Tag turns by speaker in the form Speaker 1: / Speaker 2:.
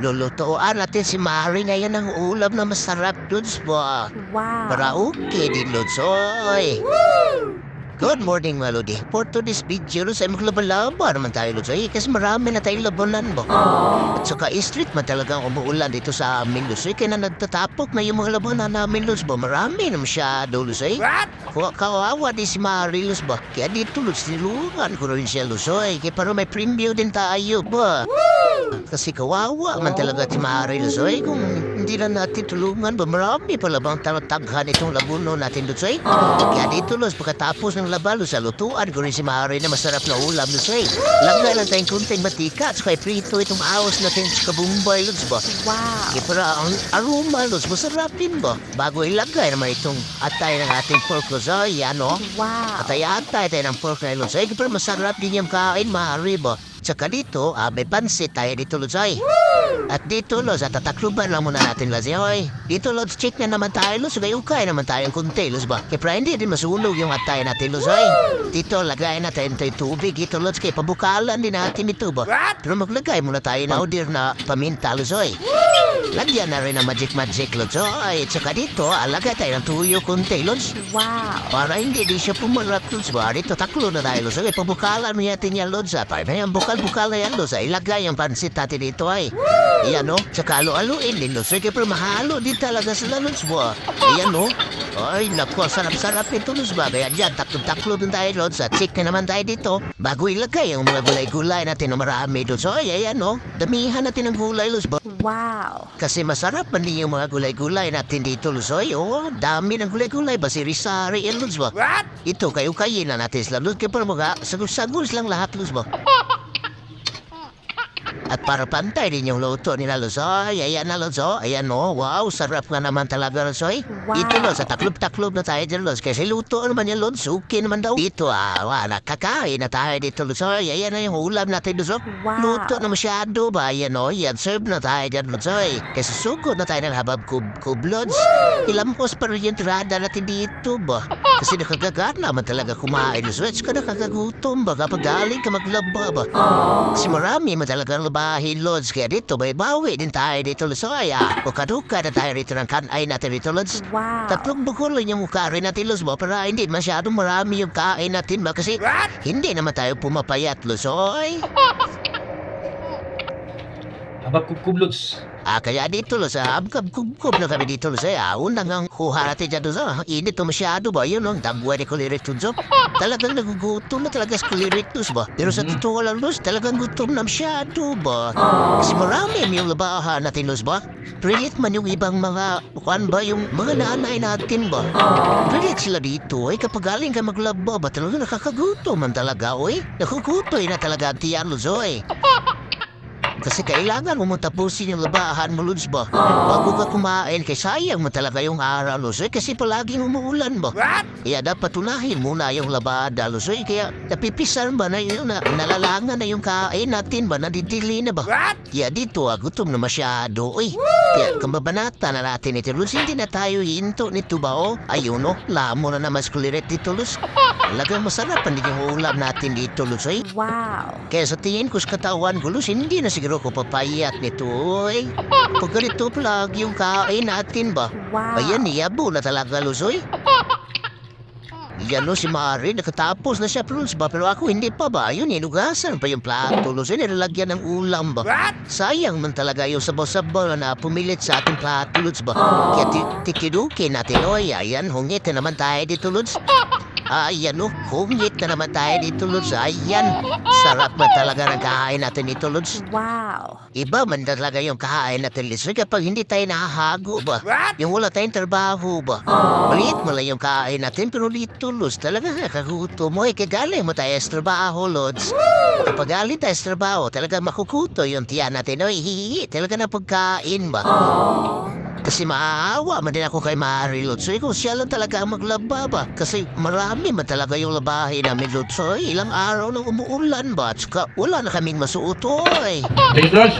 Speaker 1: Lulutuan natin si Mari ngayon ng ulam na masarap, Lods ba?
Speaker 2: Wow.
Speaker 1: Para okay din, Lods. Oy! Good morning, Melody. For today's video, Lods, ay maglaba-laba naman tayo, Lods. Ay, kasi marami na tayong labanan ba? At saka, street man talagang umuulan dito sa amin, Lods. Ay, kaya na nagtatapok na yung mga labanan namin, Lods ba? Marami na masyado, Lods. Ay, Kawa- kawawa di si Mari, Lods ba? Kaya dito, Lods, nilungan ko rin siya, Lods. Ay, kaya para may preview din tayo ba? Kasi kawawa man talaga si Mari, Lods. Ay, kung hindi na natin tulungan ba? Marami pala bang tataghan itong labuno natin, Lods. Ay, kaya dito, Lods, pagkatapos ng labalo sa lutuan ko rin si Mari na masarap na ulam, Lods. Ay, lagay lang tayong kunting matika at saka prito itong aos natin sa kabumbay, Lods ba?
Speaker 2: Wow.
Speaker 1: Kaya para ang aroma, Lods, masarap din ba? Bago ilagay naman itong atay ng ating pork, Lods. Ay, ano?
Speaker 2: Wow.
Speaker 1: Atay-atay tayo ng pork na Lods. Ay, pero masarap din yung kain, Mari ba? Tsaka dito, ah, may pansit tayo dito, Lods. Ay, at dito, Lods, at tatakluban lang muna natin, Lods. Ay, dito, Lods, check na naman tayo, Lods. Ngayon kaya naman tayo ng kunti, Lods ba? Kaya para hindi din masunog yung atay natin, Lods. Ay, dito, lagay natin tayo tubig. Dito, Lods, kaya pabukalan din natin ito ba? Pero maglagay muna tayo ng order na paminta, Lods. Ay, lagyan na rin ng magic-magic, Lods. Ay, tsaka dito, alagay tayo ng tuyo kunti, Lods.
Speaker 2: Wow.
Speaker 1: Para hindi di siya pumarat, Lods. Ba, dito, taklo na tayo, Lods. Ay, pabukalan mo natin yan, Lods. Ah, para may bukal-bukal na yan, Lods. Ay, ilagay yung pansit natin dito, ay. Iyan, no? Tsaka alo-aloin din, Lods. Ay, kaya pero mahalo din talaga sila, Lods. Ba, iyan, no? Ay, naku, sarap-sarap ito, Lods. Ba, kaya dyan, taklo-taklo din tayo, Lods. At check na naman tayo dito. Bago ilagay yung mga gulay-gulay natin na marami, Lods. Ay, ayan, no? Damihan natin ng gulay, Lods. Ba,
Speaker 2: Wow.
Speaker 1: kasi masarap man din yung mga gulay-gulay natin dito, Lusoy. Oo, dami ng gulay-gulay. Basi Rizari and Luz ba?
Speaker 3: What?
Speaker 1: Ito, kayo kayin na natin sila. Luz, kaya para mga sagus-sagus lang lahat, Luz ba? At para pantay din yung luto nila, Lusoy. Ayan na, Lusoy. Ayan, no. Wow, sarap nga naman talaga, Lusoy.
Speaker 2: Wow.
Speaker 1: Ito, Luz, sa taklob-taklob na tayo dyan, Luz. Kasi luto naman yan, Luz. Suki naman daw. Dito, ah, wala, nakakain na tayo dito, Lusoy. Ayan na yung ulam natin, Lusoy.
Speaker 2: Wow.
Speaker 1: Luto na masyado ba? Yan o, yan. Serve na tayo dyan, Lodsoy. Kasi sugod na tayo ng habab kub kublods. Ilampos pa rin yung tirada natin dito ba? Kasi nakagagana man talaga kumain. Switch ka nakagagutom ba? Kapag galing ka maglaba ba? Kasi marami man talaga labahin, Lods. Kaya dito, may bawi din tayo dito, Lodsoy. Ah, buka-duka na tayo rito ng kanay natin dito, Lods.
Speaker 2: Wow.
Speaker 1: Tatlong bukol lang yung mukha rin natin, Luz, ba? Para hindi masyadong marami yung kain natin ba? Kasi
Speaker 3: What?
Speaker 1: hindi naman tayo pumapayat, Luzsoy.
Speaker 4: Habab kubkublods.
Speaker 1: Ah, kaya dito lo sa abkab-kubkub na kami dito lo sa ah, unang ang kuha natin dyan sa init to masyado ba? Yun ang dagwa ni kulirik to. Talagang nagugutom na talaga sa kulirik to ba? Pero sa totoo lang Luz, talagang gutom na masyado ba? Kasi marami yung labahan natin Luz ba? Pilit man yung ibang mga, kuan ba, yung mga nanay natin ba? Pilit sila dito ay kapag galing ka maglaba ba talaga nakakagutom man talaga oy. Nakukutoy na talaga ang tiyan Luz oy. Kasi kailangan mo tapusin yung labahan mo, Lods ba? Bago ka kumain, kay sayang mo talaga yung araw, Lods. Eh, kasi palaging umuulan ba?
Speaker 3: What?
Speaker 1: Kaya dapat unahin muna yung labada, Lods. Eh, kaya napipisan ba na yun, na, nalalangan na yung kain natin ba? Nadidili na ba?
Speaker 3: What?
Speaker 1: Kaya dito, ah, gutom na masyado, eh. Kaya kambabanata na natin ito, Lods. Hindi na tayo hinto nito ba, oh? Ayun, oh. Lamo na naman skuliret dito, Lods. Talagang masarap din yung ulam natin dito, eh.
Speaker 2: Wow.
Speaker 1: Kaya sa tingin ko sa katawan ko, Luz, hindi na siguro ko papayat nito, oy. Pag ganito pala yung kain natin ba?
Speaker 2: Wow.
Speaker 1: Ayan, iyabo na talaga, Luz, oy. Yan no, si Mari, nakatapos na siya, Luz ba? Pero ako hindi pa ba? Yun, inugasan pa yung plato. Yun, nilalagyan ng ulam ba?
Speaker 3: What?
Speaker 1: Sayang man talaga yung sabaw-sabaw na pumilit sa ating plato, Luz ba? Kaya ti- tikiduki natin, oy. Ayan, hungit na naman tayo dito, Luz. Ayan o, hungit na naman tayo dito, Lods. Ayan, sarap man talaga ng kahain natin dito, Lods.
Speaker 2: Wow.
Speaker 1: Iba man talaga yung kahain natin, Lods. Kapag hindi tayo nahahago ba?
Speaker 3: What?
Speaker 1: Yung wala tayong trabaho ba? Maliit mo lang yung kain natin, pero dito, Lods, talaga nakaguto mo. Eh, kagaling mo tayo sa trabaho, Lods. Kapag galing tayo sa trabaho, talaga makukuto yung tiyan natin. Oy, hihihi, talaga na pagkain ba? Kasi maaawa man din ako kay Mari Lutsoy kung siya lang talaga ang maglaba ba. Kasi marami man talaga yung labahin namin Lutsoy. Ilang araw nang umuulan ba. At saka wala na kaming masuotoy.
Speaker 4: Pedros,